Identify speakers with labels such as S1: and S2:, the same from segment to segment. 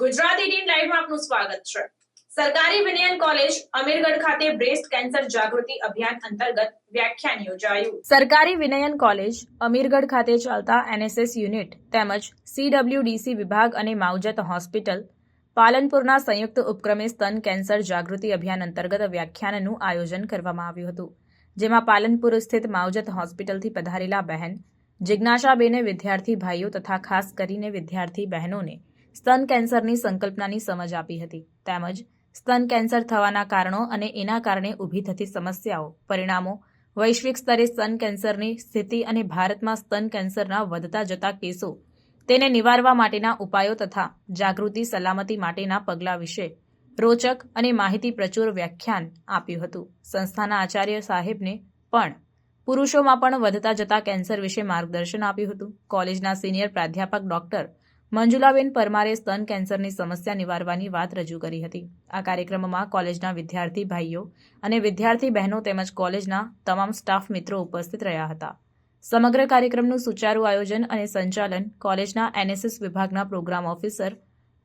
S1: Gujarat eighteen લાઈવમાં આપનું સ્વાગત છે. સરકારી વિનયન કોલેજ અમીરગઢ ખાતે બ્રેસ્ટ કેન્સર જાગૃતિ અભિયાન અંતર્ગત વ્યાખ્યાન યોજાયું. સરકારી વિનયન કોલેજ અમીરગઢ ખાતે ચાલતા એનએસએસ યુનિટ તેમજ સીડબ્લ્યુડીસી વિભાગ અને માવજત હોસ્પિટલ પાલનપુરના સંયુક્ત ઉપક્રમે સ્તન કેન્સર જાગૃતિ અભિયાન અંતર્ગત વ્યાખ્યાનનું આયોજન કરવામાં આવ્યું હતું, જેમાં પાલનપુર સ્થિત માવજત હોસ્પિટલથી પધારેલા બહેન જિજ્ઞાસાબેને વિદ્યાર્થી ભાઈઓ તથા ખાસ કરીને વિદ્યાર્થી બહેનોને સ્તન કેન્સરની સંકલ્પનાની સમજ આપી હતી. તેમજ સ્તન કેન્સર થવાના કારણો અને એના કારણે ઊભી થતી સમસ્યાઓ, પરિણામો, વૈશ્વિક સ્તરે સ્તન કેન્સરની સ્થિતિ અને ભારતમાં સ્તન કેન્સરના વધતા જતા કેસો, તેને નિવારવા માટેના ઉપાયો તથા જાગૃતિ, સલામતી માટેના પગલાં વિશે રોચક અને માહિતી પ્રચુર વ્યાખ્યાન આપ્યું હતું. સંસ્થાના આચાર્ય સાહેબને પણ પુરુષોમાં પણ વધતા જતા કેન્સર વિશે માર્ગદર્શન આપ્યું હતું. કોલેજના સિનિયર પ્રાધ્યાપક ડોક્ટર મંજુલાબેન પરમારે સ્તન કેન્સરની સમસ્યા નિવારવાની વાત રજૂ કરી હતી. આ કાર્યક્રમમાં કોલેજના વિદ્યાર્થી ભાઈઓ અને વિદ્યાર્થી બહેનો તેમજ કોલેજના તમામ સ્ટાફ મિત્રો ઉપસ્થિત રહ્યા હતા. સમગ્ર કાર્યક્રમનું સુચારુ આયોજન અને સંચાલન કોલેજના એનએસએસ વિભાગના programme officer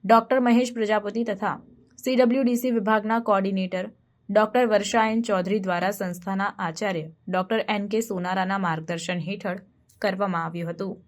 S1: doctor Mahesh Prajapati તથા સીડબ્લ્યુડીસી વિભાગના કોઓર્ડિનેટર ડોક્ટર વર્ષાયન ચૌધરી દ્વારા સંસ્થાના આચાર્ય ડોક્ટર એન કે સોનારાના માર્ગદર્શન હેઠળ કરવામાં આવ્યું હતું.